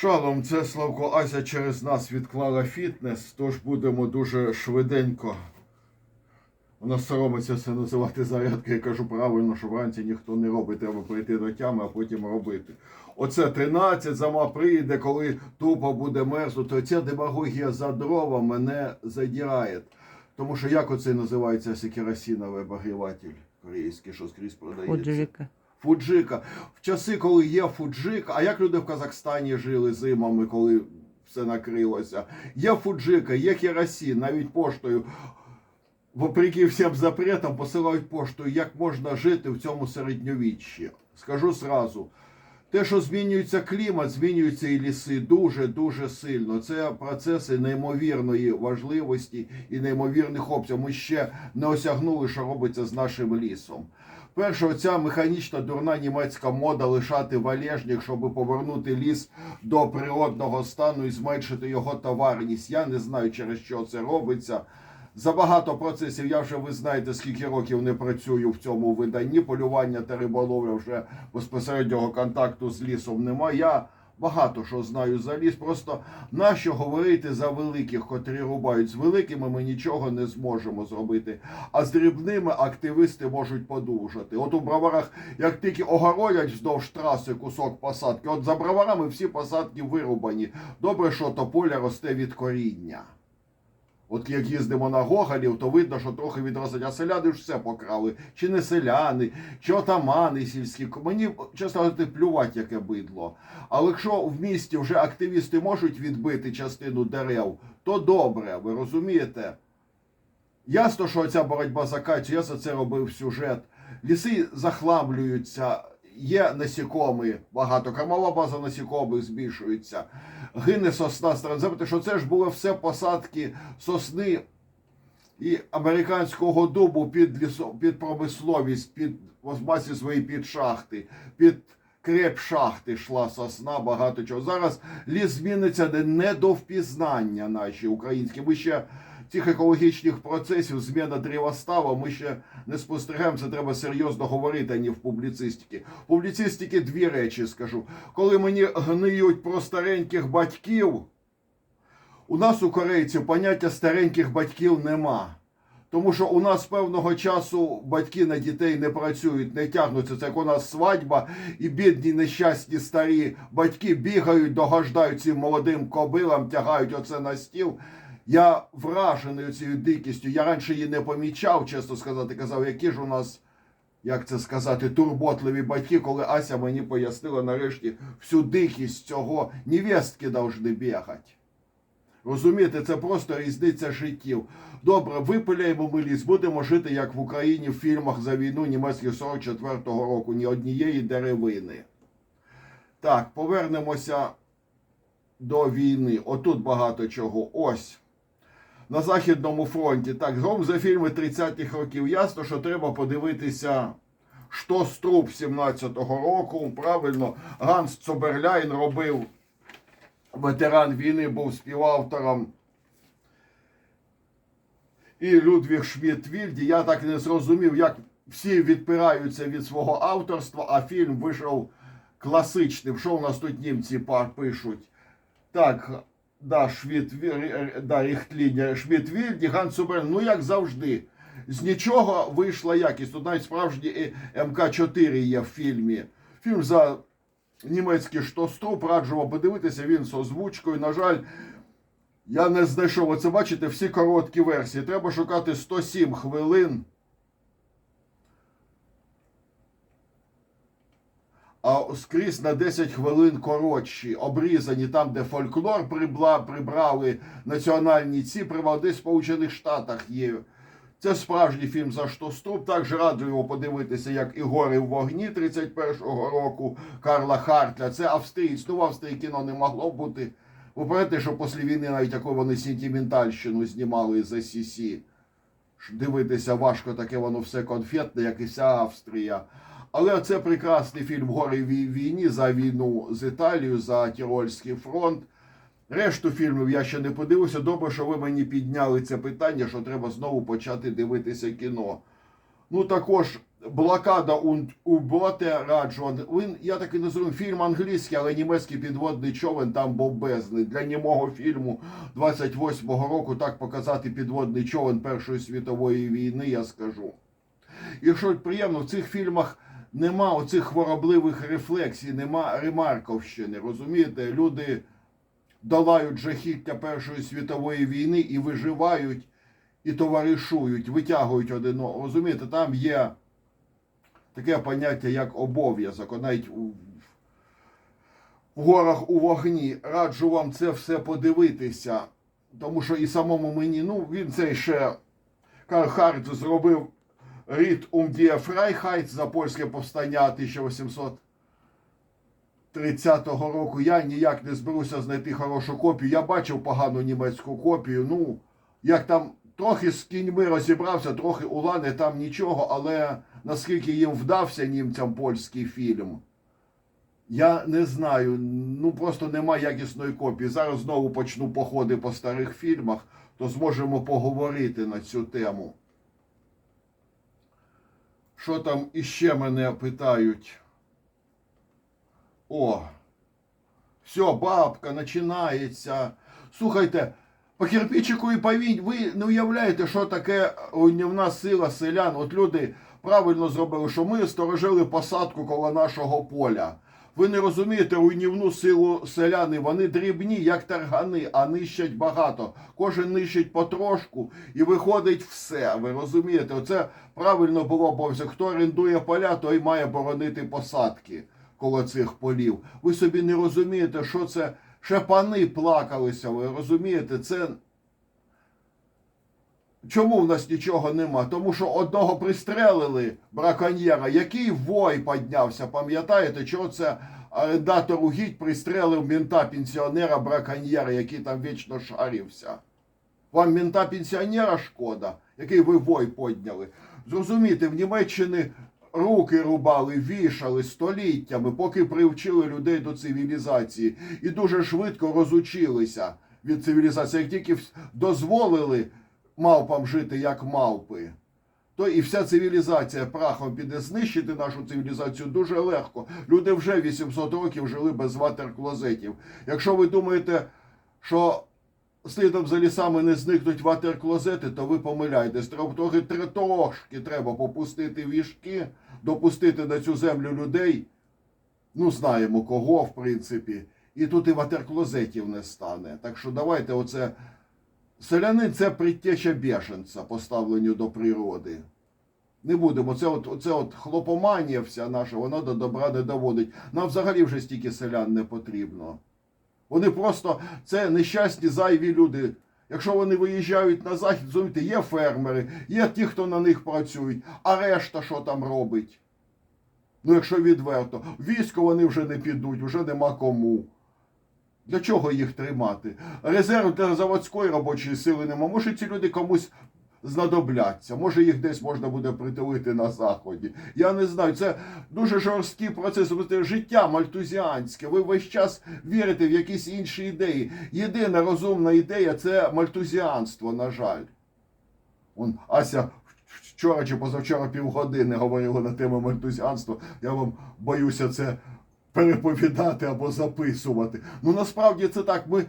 Шалом, це Славко Ася через нас відклала фітнес, тож будемо дуже швиденько. Вона соромиться це називати зарядкою. Я кажу правильно, що вранці ніхто не робить, треба прийти до тями, а потім робити. Оце 13, зама прийде, коли тупо буде мерзнути. Оця демагогія за дрова мене задирає. Тому що як оце називається цей керосиновий обогріватель корейський, що скрізь продається? Фуджика. В часи, коли є Фуджика, а як люди в Казахстані жили зимами, коли все накрилося? Є Фуджика, є керосин, навіть поштою. Вопреки всім запретам посилають поштою, як можна жити в цьому середньовіччі. Скажу зразу. Те, що змінюється клімат, змінюються і ліси дуже-дуже сильно. Це процеси неймовірної важливості і неймовірних обсягів. Ми ще не осягнули, що робиться з нашим лісом. Перше, оця механічна дурна німецька мода лишати валежник, щоб повернути ліс до природного стану і зменшити його товарність. Я не знаю, через що це робиться. Забагато процесів. Я вже ви знаєте, скільки років не працюю в цьому виданні. Полювання та риболовля вже безпосереднього контакту з лісом немає. Я багато що знаю за ліс. Просто нащо говорити за великих, котрі рубають з великими, ми нічого не зможемо зробити. А з дрібними активісти можуть подужати. От у броварах, як тільки огородять вздовж траси кусок посадки, от за броварами всі посадки вирубані. Добре, що тополя росте від коріння. От як їздимо на Гоголів, то видно, що трохи відростуть, а селяни ж все покрали. Чи не селяни, чи отамани сільські. Мені, чесно говорити, плювать, яке бидло. Але якщо в місті вже активісти можуть відбити частину дерев, то добре, ви розумієте? Ясно, що ця боротьба за кацію, я за це робив сюжет. Ліси захламлюються, є насікомі багато, кормова база насікомих збільшується, гине сосна Забути, що це ж були все посадки сосни і американського дубу під лісо, під промисловість, під масі свої під шахти, під креп шахти йшла сосна, багато чого. Зараз ліс зміниться не до впізнання наші українські. Ми ще цих екологічних процесів, зміна древостава, ми ще не спостерігаємо. Це треба серйозно говорити, а не в публіцистиці. В публіцистиці дві речі скажу. Коли мені гниють про стареньких батьків, у нас у корейців поняття стареньких батьків нема. Тому що у нас певного часу батьки на дітей не працюють, не тягнуться. Це як у нас свадьба, і бідні нещасні старі батьки бігають, догождають цим молодим кобилам, тягають оце на стіл. Я вражений цією дикістю. Я раніше її не помічав, чесно сказати, казав, які ж у нас, як це сказати, турботливі батьки, коли Ася мені пояснила нарешті всю дикість цього. Невестки повинні бігати. Розумієте, це просто різниця життів. Добре, випиляємо ми ліс, будемо жити, як в Україні в фільмах за війну німецьких 44-го року, ні однієї деревини. Так, повернемося до війни. Отут багато чого. Ось. На Західному фронті. Так, згодом за фільми 30-х років ясно, що треба подивитися. Що з труп 17-го року, правильно, Ганс Цоберляйн робив ветеран війни, був співавтором. І Людвіг Шмідт-Вільді. Я так не зрозумів, як всі відпираються від свого авторства, а фільм вийшов класичним. Що у нас тут німці пишуть? Так, да, Шмідт, да, Ріхтління, Шмідт-Вільді, Ганс Цоберляйн. Ну, як завжди. З нічого вийшла якість. Тут навіть справжній МК-4 є в фільмі. Фільм за німецький штоструп, раджу вам подивитися, він з озвучкою. На жаль, я не знайшов. Оце бачите, всі короткі версії. Треба шукати 107 хвилин. А скрізь на 10 хвилин коротші, обрізані там, де фольклор прибла, прибрали національні ці, приводи Сполучених Штатах є. Це справжній фільм за штоструп. Також раджу його подивитися, як і гори в вогні 31-го року Карла Хартля. Це австрієць. Ну, в Австрії кіно не могло бути. Ви пам'ятаєте, що після війни навіть таку вони сентиментальщину знімали за Сісі. Дивитися важко, таке воно все конфетне, як і вся Австрія. Але це прекрасний фільм Гори війні за війну з Італією, за Тірольський фронт. Решту фільмів я ще не подивився. Добре, що ви мені підняли це питання, що треба знову почати дивитися кіно. Ну також Блокада у боте раджу. Він, я так і називаю фільм англійський, але німецький підводний човен там бомбезний. Для німого фільму 28-го року так показати підводний човен Першої світової війни, я скажу. І що приємно, в цих фільмах нема оцих хворобливих рефлексій, нема ремарковщини. Розумієте, люди долають жахіття Першої світової війни і виживають, і товаришують, витягують один. Розумієте, там є таке поняття, як обов'язок. Навіть у, в горах у вогні. Раджу вам це все подивитися. Тому що і самому мені, ну, він цей ще Карл Харц зробив Рід Умдія Фрайхайт за польське повстання 1830 року. Я ніяк не зберуся знайти хорошу копію. Я бачив погану німецьку копію. Ну, як там трохи з кіньми розібрався, трохи улани там нічого, але наскільки їм вдався німцям польський фільм. Я не знаю, ну просто немає якісної копії. Зараз знову почну походи по старих фільмах, то зможемо поговорити на цю тему. Що там іще мене питають? О, все, бабка починається. Слухайте, по кирпичику і повінь, ви не уявляєте, що таке руйнівна сила селян. От люди правильно зробили, що ми сторожили посадку коло нашого поля. Ви не розумієте руйнівну силу селяни. Вони дрібні, як таргани, а нищать багато. Кожен нищить потрошку і виходить все. Ви розумієте? Оце правильно було, бо хто орендує поля, той має боронити посадки коло цих полів. Ви собі не розумієте, що це. Ще пани плакалися, ви розумієте? Це Чому в нас нічого нема? Тому що одного пристрелили браконьєра, який вой піднявся, пам'ятаєте, чого це орендатор угідь пристрелив мента пенсіонера браконьєра, який там вічно шарився. Вам мента пенсіонера шкода, який ви вой підняли. Зрозумійте, в Німеччині руки рубали, вішали століттями, поки привчили людей до цивілізації. І дуже швидко розучилися від цивілізації. Як тільки дозволили мавпам жити як мавпи, то і вся цивілізація прахом піде знищити нашу цивілізацію дуже легко. Люди вже 800 років жили без ватер-клозетів. Якщо ви думаєте, що слідом за лісами не зникнуть ватер-клозети, то ви помиляєтесь. Трохи трошки треба попустити вішки, допустити на цю землю людей. Ну, знаємо кого, в принципі. І тут і ватер-клозетів не стане. Так що давайте оце. Селянин це предтеча бешенця по ставленню до природи. Не будемо. Це от, оце от хлопоманія вся наша, вона до добра не доводить. Нам взагалі вже стільки селян не потрібно. Вони просто це нещасні зайві люди. Якщо вони виїжджають на захід, розумієте, є фермери, є ті, хто на них працюють, а решта що там робить? Ну, якщо відверто, військо вони вже не підуть, вже нема кому. Для чого їх тримати? Резерв для заводської робочої сили нема. Може, ці люди комусь знадобляться. Може, їх десь можна буде притулити на заході. Я не знаю. Це дуже жорсткий процес. Життя мальтузіанське. Ви весь час вірите в якісь інші ідеї. Єдина розумна ідея це мальтузіанство, на жаль. Он Ася вчора чи позавчора півгодини говорила на тему мальтузіанства. Я вам боюся це переповідати або записувати. Ну насправді це так. Ми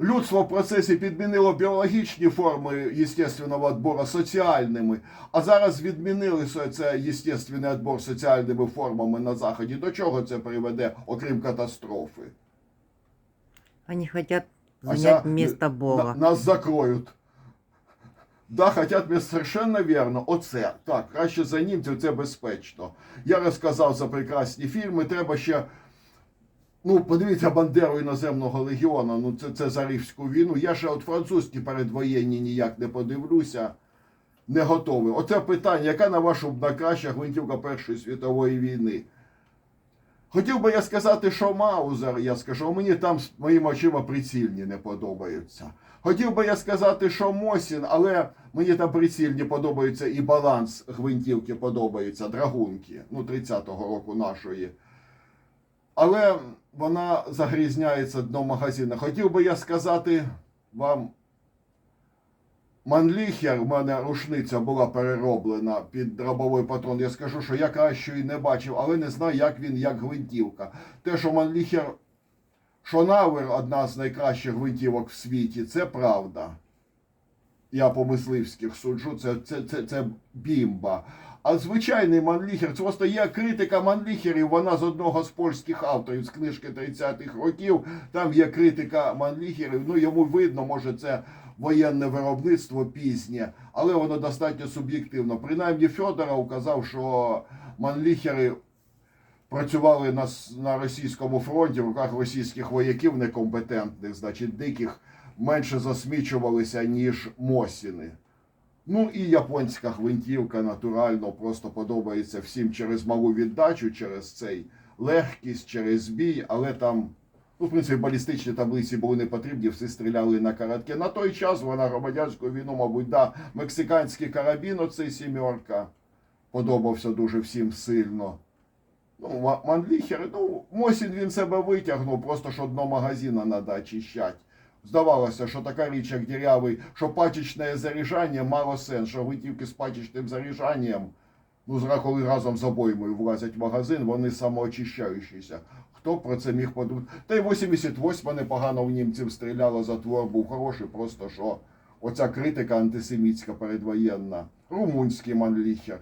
людство в процесі підмінило біологічні форми естественного відбору соціальними, а зараз відмінили це естественний відбор соціальними формами на заході. До чого це приведе, окрім катастрофи? Они хотят Ася, занять Бога. Нас закроють. Да, хотять ми совершенно вірно. Оце так, краще за німців, це безпечно. Я розказав за прекрасні фільми. Треба ще. Ну, подивіться Бандеру іноземного легіону. Ну, це, це за Рівську війну. Я ще от французькі передвоєнні ніяк не подивлюся. Не готовий. Оце питання, яка на вашу б найкраща гвинтівка Першої світової війни? Хотів би я сказати, що Маузер, я скажу, мені там з моїми очима прицільні не подобаються. Хотів би я сказати, що Мосін, але мені там прицільні подобаються і баланс гвинтівки подобається, драгунки, ну 30-го року нашої. Але вона загрізняється дном магазина. Хотів би я сказати вам Манліхер, в мене рушниця була перероблена під дробовий патрон. Я скажу, що я кращої не бачив, але не знаю, як він як гвинтівка. Те, що Манліхер Шонауер одна з найкращих гвинтівок в світі, це правда. Я по мисливських суджу, це, це, це, це бімба. А звичайний Манліхер, це просто є критика Манліхерів, вона з одного з польських авторів з книжки 30-х років. Там є критика Манліхерів. Ну йому видно, може, це воєнне виробництво пізнє, але воно достатньо суб'єктивно. Принаймні Федоров казав, що Манліхери працювали на, на російському фронті в руках російських вояків некомпетентних, значить, диких менше засмічувалися, ніж Мосіни. Ну і японська гвинтівка натурально просто подобається всім через малу віддачу, через цей легкість, через бій, але там, ну, в принципі, балістичні таблиці були не потрібні, всі стріляли на коротке. На той час вона громадянську війну, мабуть, да, мексиканський карабін, оцей сімерка, подобався дуже всім сильно. Ну, Ма- Манліхер, ну, Мосін він себе витягнув, просто що дно магазина треба очищати. Здавалося, що така річ, як дірявий, що пачечне заряджання мало сенс, що витівки з пачечним заряджанням, ну, коли разом з обоймою влазять в магазин, вони самоочищаючіся. Хто про це міг подумати? Та й 88 непогано в німців стріляло, затвор був хороший, просто що оця критика антисемітська передвоєнна. Румунський манліхер.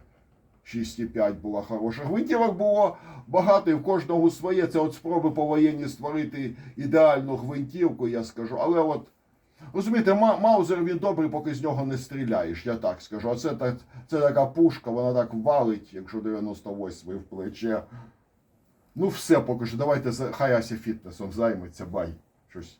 6,5 була хороша. Гвинтівок було багато, і в кожного своє. Це от спроби повоєнні створити ідеальну гвинтівку, я скажу. Але от, розумієте, Маузер він добрий, поки з нього не стріляєш, я так скажу. А це, так, це така пушка, вона так валить, якщо 98 в плече. Ну все поки що, давайте хай Ася фітнесом займеться, бай. Щось